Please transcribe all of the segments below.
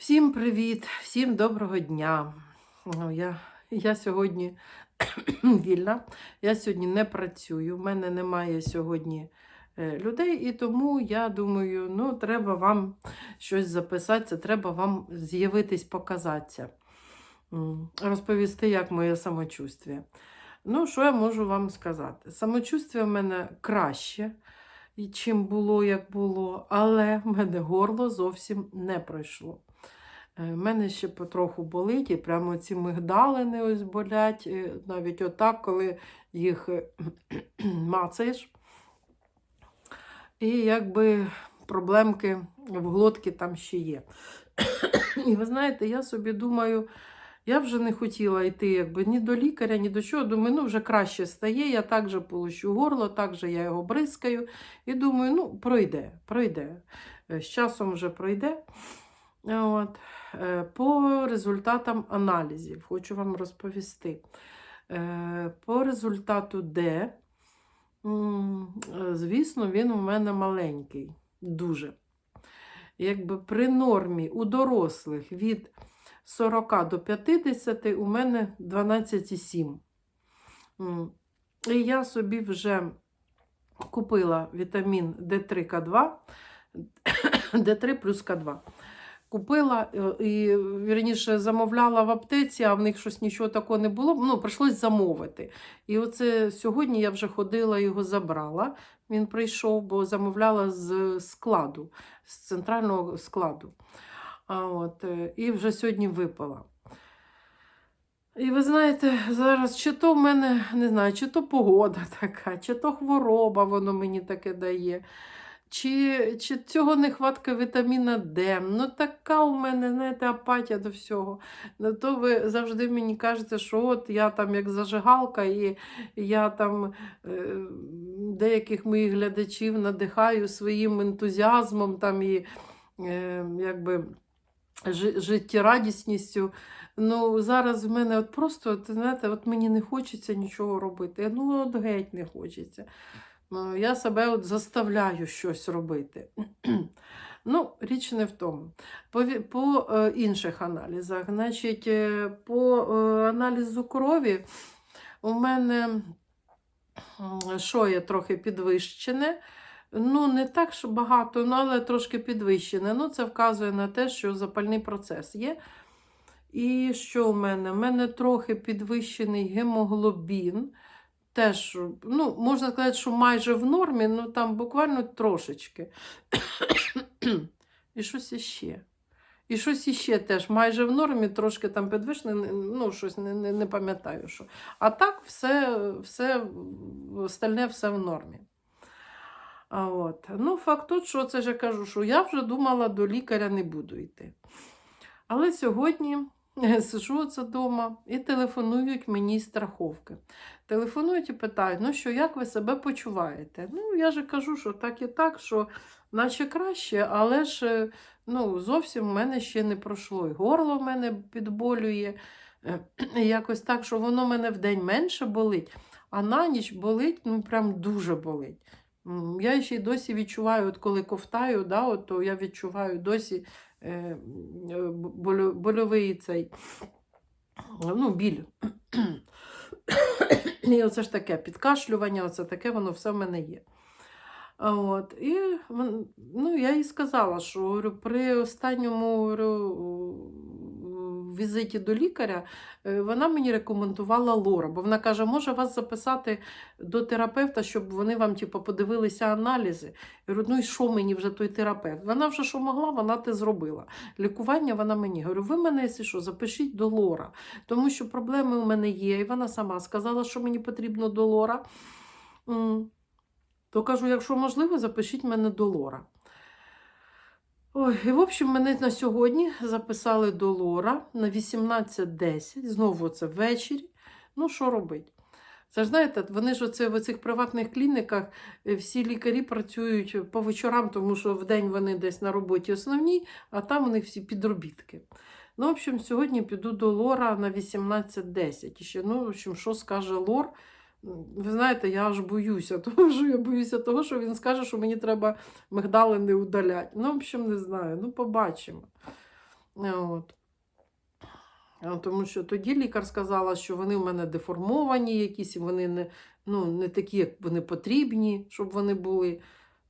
Всім привіт, всім доброго дня. Ну, Я, я сьогодні вільна, я сьогодні не працюю, в мене немає сьогодні е, людей, і тому я думаю, ну, треба вам щось записатися, треба вам з'явитись, показатися, розповісти, як моє самочувствие. Ну, що я можу вам сказати? Самочувствие в мене краще, чим було, як було, але в мене горло зовсім не пройшло. У мене ще потроху болить, і прямо ці мигдалини ось болять, е, навіть отак, коли їх е, мацаєш. І якби проблемки в глотці там ще є. І ви знаєте, я собі думаю, я вже не хотіла йти якби, ні до лікаря, ні до чого. Думаю, ну вже краще стає, я так же полощу горло, так же я його бризкаю. І думаю, ну, пройде, пройде. Е, З часом вже пройде. От. Е, По результатам аналізів хочу вам розповісти. Е, По результату Д, е, звісно, він у мене маленький, дуже. Якби при нормі у дорослих від 40 до 50 у мене 12,7. І я собі вже купила вітамін D3К2, D3 плюс К2. Купила е, і, вірніше, замовляла в аптеці, а в них щось нічого такого не було. Ну, прийшлось замовити. І оце сьогодні я вже ходила, його забрала. Він прийшов, бо замовляла з складу, з центрального складу. А от, е, і вже сьогодні випила. І ви знаєте, зараз чи то в мене не знаю, чи то погода така, чи то хвороба воно мені таке дає. Чи, чи цього нехватка вітаміна Д. Ну, така у мене, знаєте, апатія до всього. Ну, то ви завжди мені кажете, що от я там як зажигалка, і я там е, деяких моїх глядачів надихаю своїм ентузіазмом там, і е, якби, жи- життєрадісністю. Ну, зараз в мене от просто, от, знаєте, от мені не хочеться нічого робити. Ну, от геть не хочеться. Ну, Я себе от заставляю щось робити. Ну, річ не в тому. По, по е, інших аналізах, значить, е, по е, аналізу крові у мене що є трохи підвищене. Ну, не так що багато, ну, але трошки підвищене. Ну, це вказує на те, що запальний процес є. І що у мене? У мене трохи підвищений гемоглобін. Теж, ну, можна сказати, що майже в нормі, ну там буквально трошечки. І щось іще. І щось іще теж майже в нормі, трошки там підвищене, ну, щось не, не, не пам'ятаю що. А так, все, все, остальне все в нормі. А от. Ну, факт тут, що це ж я кажу, що я вже думала, до лікаря не буду йти. Але сьогодні сижу оце вдома і телефонують мені страховки. Телефонують і питають, ну що, як ви себе почуваєте? Ну, я же кажу, що так і так, що наче краще, але ж е, ну, зовсім в мене ще не пройшло. І горло в мене підболює. е, Якось так, що воно мене в день менше болить, а на ніч болить, ну прям дуже болить. Я ще й досі відчуваю, от коли ковтаю, да, от, то я відчуваю досі больовий цей ну, біль. І оце ж таке підкашлювання, оце таке воно все в мене є. От, і ну, я їй сказала, що говорю, при останньому говорю, візиті до лікаря е, вона мені рекомендувала лора, бо вона каже, може вас записати до терапевта, щоб вони вам типу, подивилися аналізи. Я говорю, ну і що мені вже той терапевт? Вона вже що могла, вона те зробила. Лікування вона мені. Говорю, ви мене, якщо що, запишіть до лора, тому що проблеми у мене є. І вона сама сказала, що мені потрібно до лора. То кажу, якщо можливо, запишіть мене до лора. Ой, і, в общем, мене на сьогодні записали до лора на 18.10, знову це ввечері. Ну, що робити? Це ж знаєте, вони ж оце в цих приватних клініках е, всі лікарі працюють по вечорам, тому що вдень вони десь на роботі основній, а там у них всі підробітки. Ну, в общем, сьогодні піду до Лора на 18.10. І ще, ну, в общем, що скаже Лор? Ви знаєте, я аж боюся, тому що я боюся того, що він скаже, що мені треба мигдали не удаляти. Ну, в общем, не знаю. Ну, побачимо. Е, От. Е, Тому що тоді лікар сказала, що вони в мене деформовані, якісь вони не, ну, не такі, як вони потрібні, щоб вони були.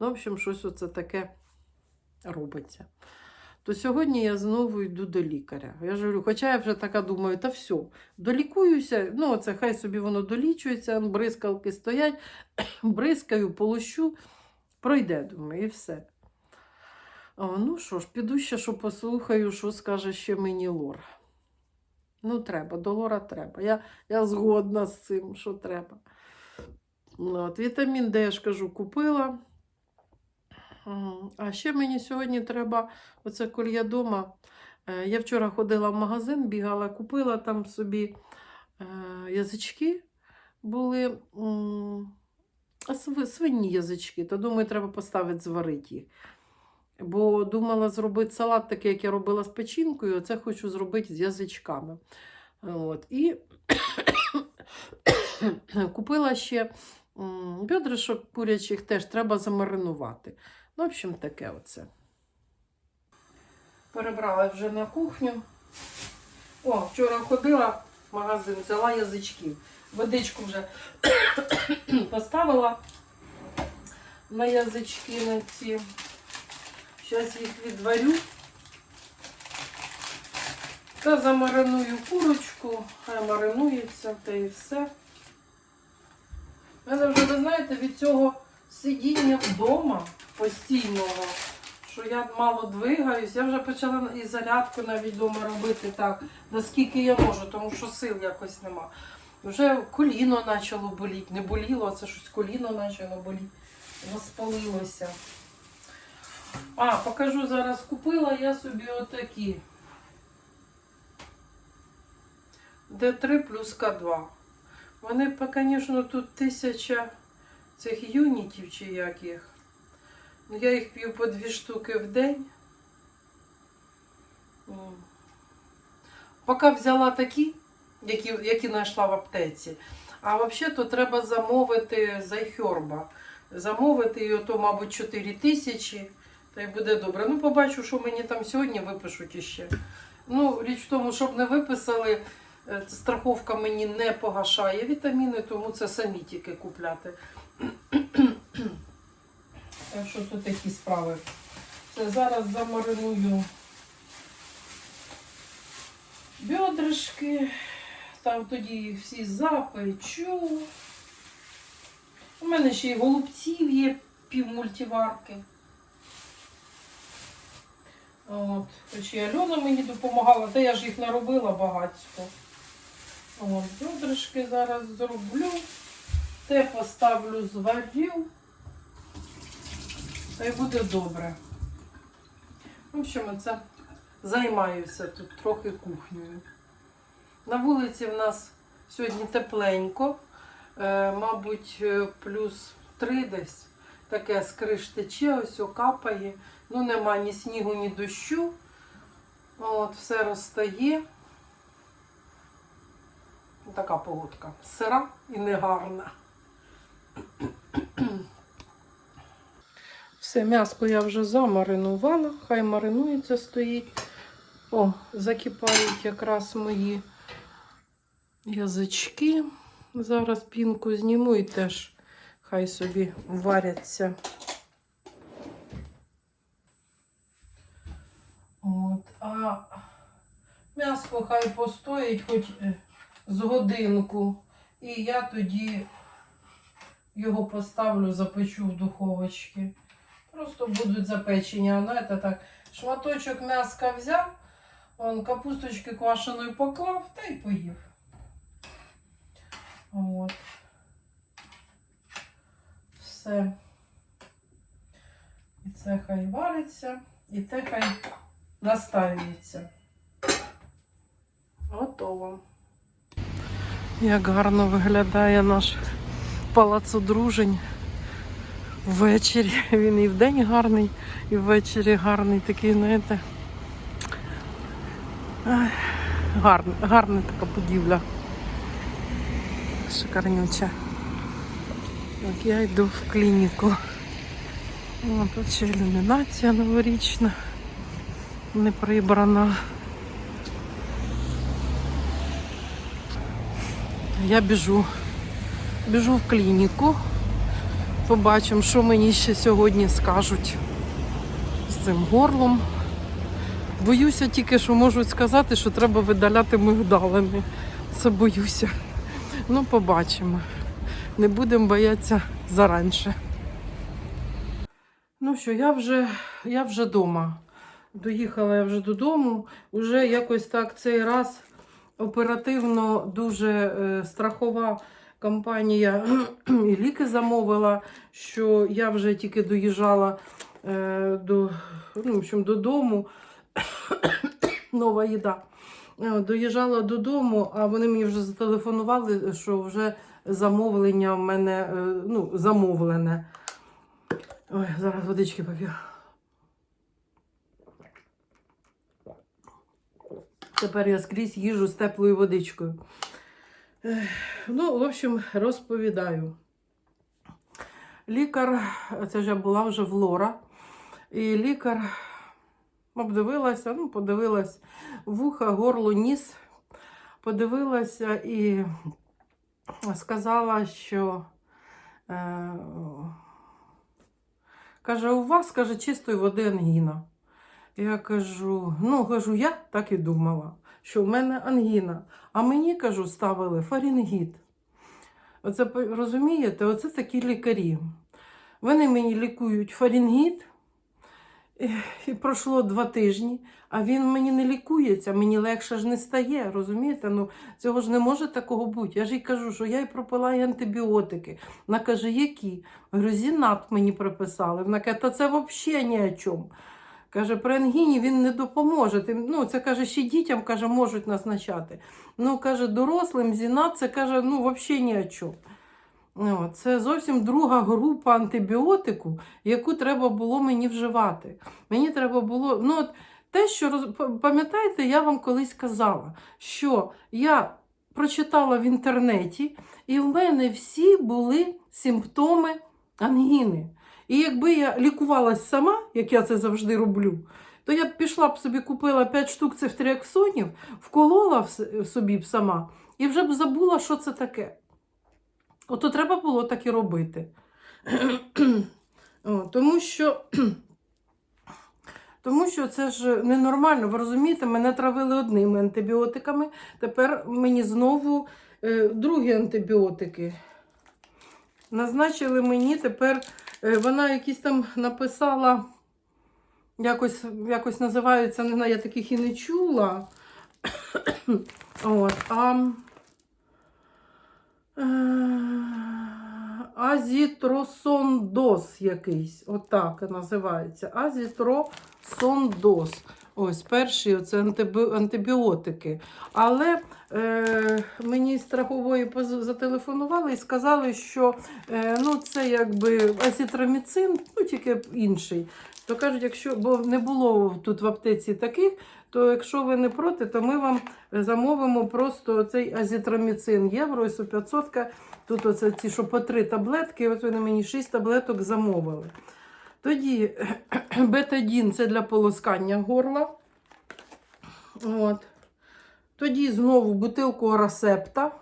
Ну, в общем, щось оце таке робиться. То сьогодні я знову йду до лікаря. Я ж говорю, хоча я вже така думаю, та все, долікуюся, ну це хай собі воно долічується, бризкалки стоять, бризкаю, полощу, пройде, думаю, і все. О, ну що ж, піду ще, що послухаю, що скаже ще мені Лор. Ну, треба, до Лора треба. Я, я згодна з цим, що треба. От, вітамін Д, я ж кажу, купила. А ще мені сьогодні треба, оце я вдома. Я вчора ходила в магазин, бігала, купила там собі е, язички були свині язички, то думаю, треба поставити зварити їх. Бо думала зробити салат такий, як я робила з печінкою, оце хочу зробити з язичками. От. І купила ще бедришок курячих, теж треба замаринувати. Ну, в общем, таке оце. Перебрала вже на кухню. О, вчора ходила в магазин, взяла язичків. Водичку вже поставила на язички на ці. Зараз їх відварю. Та замариную курочку, хай маринується, та і все. У мене вже, ви знаєте, від цього сидіння вдома постійного, що я мало двигаюсь, я вже почала і зарядку навіть вдома робити так, наскільки я можу, тому що сил якось нема. Вже коліно почало боліти. Не боліло, це щось коліно почало боліти. Розпалилося. А, покажу зараз. Купила я собі отакі. Д3 плюс К2. Вони, звісно, тут тисяча цих юнітів чи як їх. Ну, я їх п'ю по дві штуки в день. Поки взяла такі, які, які знайшла в аптеці. А взагалі то треба замовити з айхерба. Замовити і ото, мабуть, 4 тисячі. Та й буде добре. Ну, побачу, що мені там сьогодні випишуть іще. Ну, річ в тому, щоб не виписали, е, страховка мені не погашає вітаміни, тому це самі тільки купляти. Так що тут такі справи. Це зараз замариную бедришки. Там тоді їх всі запечу. У мене ще й голубців є пів мультиварки. От. Хоч і Альона мені допомагала, та я ж їх наробила багатько. От, бедришки зараз зроблю. Те поставлю зварю. Та й буде добре. В общем, це займаюся тут трохи кухнею. На вулиці в нас сьогодні тепленько, е, мабуть, е, плюс 3 десь. Таке з криш тече, ось капає. Ну, нема ні снігу, ні дощу. От, все розтає. Така погодка. Сира і негарна. Все, м'яско я вже замаринувала, хай маринується, стоїть. О, закипають якраз мої язички. Зараз пінку зніму і теж хай собі варяться. От, а м'яско хай постоїть хоч е, з годинку. І я тоді його поставлю, запечу в духовочці. Просто будуть запечені. А знаєте, так, шматочок м'яска взяв, он капусточки квашеної поклав та й поїв. От. Все. І це хай вариться, і те хай настаюється. Готово. Як гарно виглядає наш палац одружень. Ввечері. Він і вдень гарний, і ввечері гарний такий, знаєте. Гарна, гарна така будівля. Шикарнюча. Так, я йду в клініку. О, тут ще ілюмінація новорічна. не прибрана. Я біжу. Біжу в клініку. Побачимо, що мені ще сьогодні скажуть з цим горлом. Боюся тільки, що можуть сказати, що треба видаляти мигдалини. Це боюся. Ну, побачимо. Не будемо боятися заранше. Ну що, я вже, я вже вдома. Доїхала я вже додому. Уже якось так цей раз оперативно дуже е, страхова компанія і ліки замовила, що я вже тільки доїжджала е, до, ну, в общем, додому. Нова їда. Е, Доїжджала додому, а вони мені вже зателефонували, що вже замовлення в мене е, ну, замовлене. Ой, зараз водички поп'ю. Тепер я скрізь їжу з теплою водичкою. Ну, в общем, розповідаю. Лікар, це я була вже в Лора, і лікар обдивилася, ну, подивилась вуха, горло, ніс, подивилася і сказала, що е, каже, у вас, каже, чистої води ангіна. Я кажу, ну кажу, я так і думала, що в мене ангіна. А мені кажу, ставили фарінгіт. Оце розумієте, оце такі лікарі. Вони мені лікують фарінгіт. І, пройшло два тижні, а він мені не лікується, мені легше ж не стає. Розумієте? Ну цього ж не може такого бути. Я ж їй кажу, що я й пропила і антибіотики. Вона каже, які? Говорю, зінат мені приписали. Вона каже, та це взагалі ні о чому. Каже, при ангіні він не допоможе. Ну, це каже, ще дітям каже, можуть назначати. Ну, каже, дорослим зінат, це каже, ну, взагалі ні о чому. Ну, Це зовсім друга група антибіотику, яку треба було мені вживати. Мені треба було. Ну, от те, що пам'ятаєте, я вам колись казала, що я прочитала в інтернеті, і в мене всі були симптоми ангіни. І якби я лікувалась сама, як я це завжди роблю, то я б пішла б собі купила 5 штук цефтріаксонів, вколола в собі б сама і вже б забула, що це таке. Ото треба було так і робити. О, тому що. Тому що це ж ненормально, ви розумієте, мене травили одними антибіотиками, тепер мені знову е, другі антибіотики. Назначили мені тепер, вона якісь там написала, якось, якось називаються, не знаю, я таких і не чула. От, а, е, азітросондоз якийсь, отак називається. Азітросондоз. Ось перші це антибіотики. Але е, мені страхової зателефонували і сказали, що е, ну, це якби азітроміцин, ну тільки інший. То кажуть, якщо бо не було тут в аптеці таких, то якщо ви не проти, то ми вам замовимо просто цей азітроміцин євро і 500. Тут оце ці, що по три таблетки, от вони мені 6 таблеток замовили. Тоді бетадін це для полоскання горла. От. Тоді знову бутилку орасепта.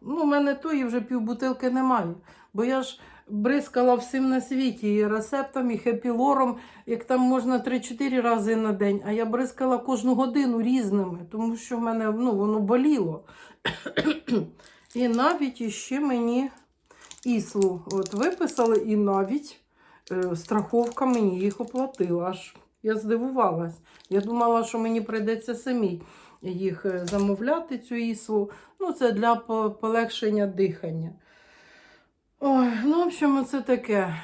Ну, у мене тої вже півбутилки немає. Бо я ж бризкала всім на світі і ресептом, і хепілором, як там можна 3-4 рази на день. А я бризкала кожну годину різними, тому що в мене ну, воно боліло. І навіть іще мені іслу от виписали, і навіть страховка мені їх оплатила. Аж я здивувалась. Я думала, що мені прийдеться самій їх е, замовляти, цю іслу. Ну, це для полегшення дихання. Ой, ну, в общем, це таке.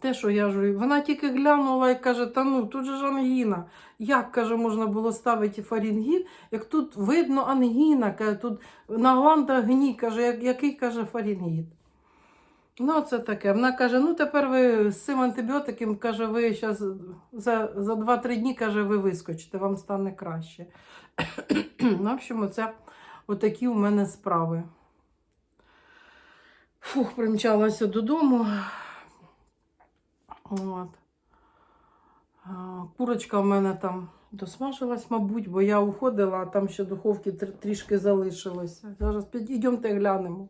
Те, що я ж. Вона тільки глянула і каже: та ну, тут же ж ангіна. Як, каже, можна було ставити фарінгіт, як тут видно ангіна, каже, тут на гландах гні, каже, як, який каже фарінгіт. Ну, це таке. Вона каже: ну тепер ви з цим антибіотиком, каже, ви зараз за, за 2-3 дні каже, ви вискочите, вам стане краще. ну, в общем, оце отакі у мене справи. Фух, примчалася додому. От. Курочка в мене там досмажилась, мабуть, бо я уходила, а там ще духовки трішки залишилося. Зараз підійдемте глянемо.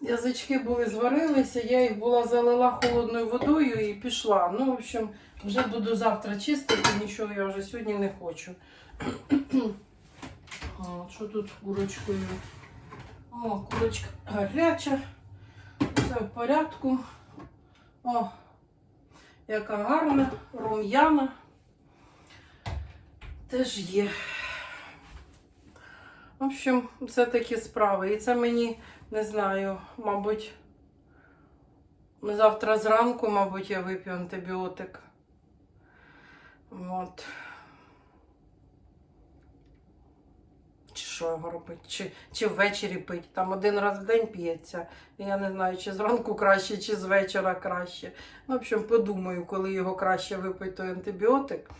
Язички були зварилися, я їх була залила холодною водою і пішла. Ну, в общем, вже буду завтра чистити, нічого я вже сьогодні не хочу. О, що тут з курочкою? О, курочка гаряча, все в порядку. О, яка гарна, рум'яна. Теж є. В общем, це такі справи. І це мені, не знаю, мабуть, завтра зранку, мабуть, я вип'ю антибіотик. От. Чи що його робити? Чи, чи ввечері пить? Там один раз в день п'ється. Я не знаю, чи зранку краще, чи з вечора краще. Ну, в общем, подумаю, коли його краще випити той антибіотик.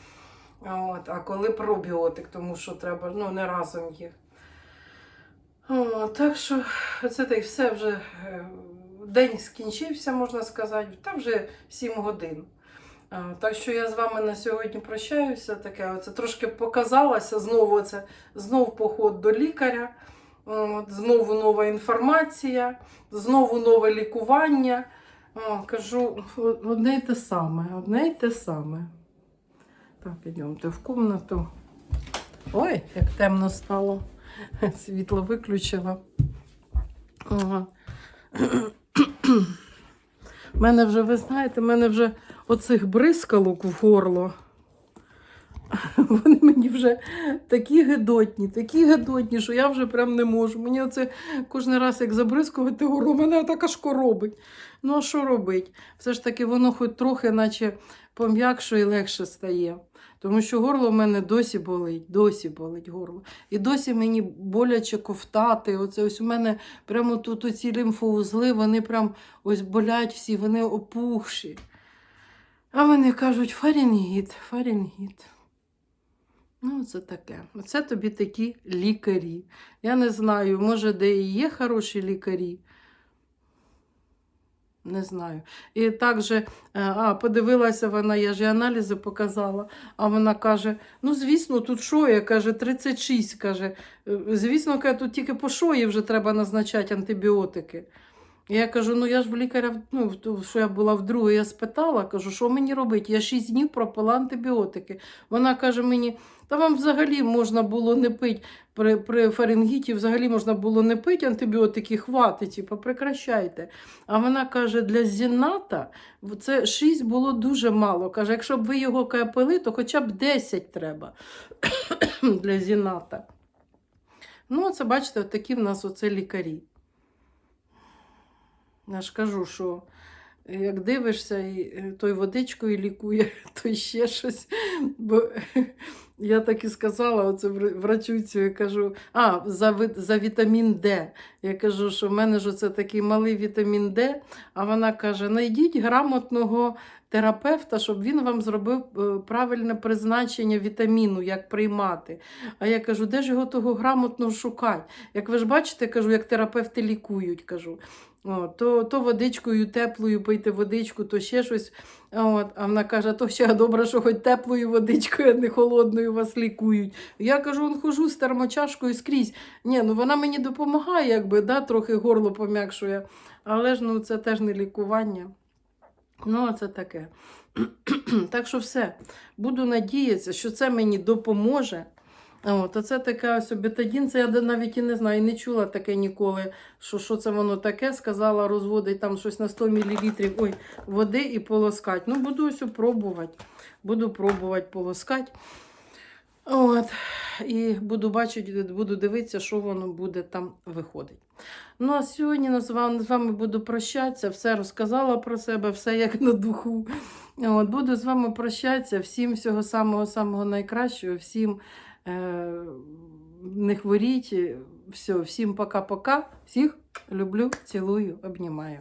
От, а коли пробіотик, тому що треба ну, не разом їх. Так що це так все вже е, день скінчився, можна сказати, та вже 7 годин. Так що я з вами на сьогодні прощаюся. Таке оце трошки показалося. Знову це знов поход до лікаря, знову нова інформація, знову нове лікування. Кажу, одне й те саме, одне й те саме. Так, йдемте в кімнату. Ой, як темно стало. Світло виключила. Ага. Мене вже, ви знаєте, мене вже оцих бризкалок в горло. Вони мені вже такі гидотні, такі гидотні, що я вже прям не можу. Мені оце кожен раз, як забризкувати горло, мене так аж коробить. Ну, а що робить? Все ж таки, воно хоч трохи, наче пом'якшує і легше стає. Тому що горло в мене досі болить, досі болить горло. І досі мені боляче ковтати. Оце ось у мене прямо тут оці лімфоузли, вони прям ось болять всі, вони опухші. А вони кажуть, фарінгіт, фарінгіт. Ну, це таке. Оце тобі такі лікарі. Я не знаю, може, де і є хороші лікарі. Не знаю. І також, е, а, подивилася вона, я ж і аналізи показала, а вона каже: ну, звісно, тут шоя, каже, 36, каже. «Е, Звісно, каже, тут тільки по шої вже треба назначати антибіотики. Я кажу, ну я ж в лікаря, ну, що я була вдруге, я спитала, кажу, що мені робити? Я 6 днів пропила антибіотики. Вона каже мені, та вам взагалі можна було не пити при, при фарингіті, взагалі можна було не пити антибіотики, хватить, типу, прекращайте. А вона каже, для зіната це 6 було дуже мало. Каже, якщо б ви його пили, то хоча б 10 треба для зіната. Ну, це бачите, такі в нас оце лікарі. Я ж кажу, що як дивишся, і е, той водичкою лікує, то ще щось. Бо я так і сказала, оце вр- врачуцю, я кажу, а, за, за вітамін Д. Я кажу, що в мене ж оце такий малий вітамін Д, а вона каже: знайдіть грамотного терапевта, щоб він вам зробив е, правильне призначення вітаміну, як приймати. А я кажу, де ж його того грамотно шукати? Як ви ж бачите, кажу, як терапевти лікують, кажу. То, то водичкою теплою пийте водичку, то ще щось. От, а вона каже, то ще добре, що хоч теплою водичкою, а не холодною вас лікують. Я кажу, он хожу з термочашкою скрізь. Ні, ну вона мені допомагає, якби, да, трохи горло пом'якшує. Але ж ну, це теж не лікування. Ну, це таке. так що все. Буду надіятися, що це мені допоможе. От, оце таке ось бетадін, це я навіть і не знаю, і не чула таке ніколи, що, що це воно таке. Сказала, розводить там щось на 100 мл ой, води і полоскати. Ну, буду ось пробувати. Буду пробувати полоскати. От. І буду бачити, буду дивитися, що воно буде там виходить. Ну, а сьогодні з вами, з вами буду прощатися, все розказала про себе, все як на духу. От, буду з вами прощатися. Всім всього самого-самого найкращого, всім не хворіть. Все, всім пока-пока. Всіх люблю, цілую, обнімаю.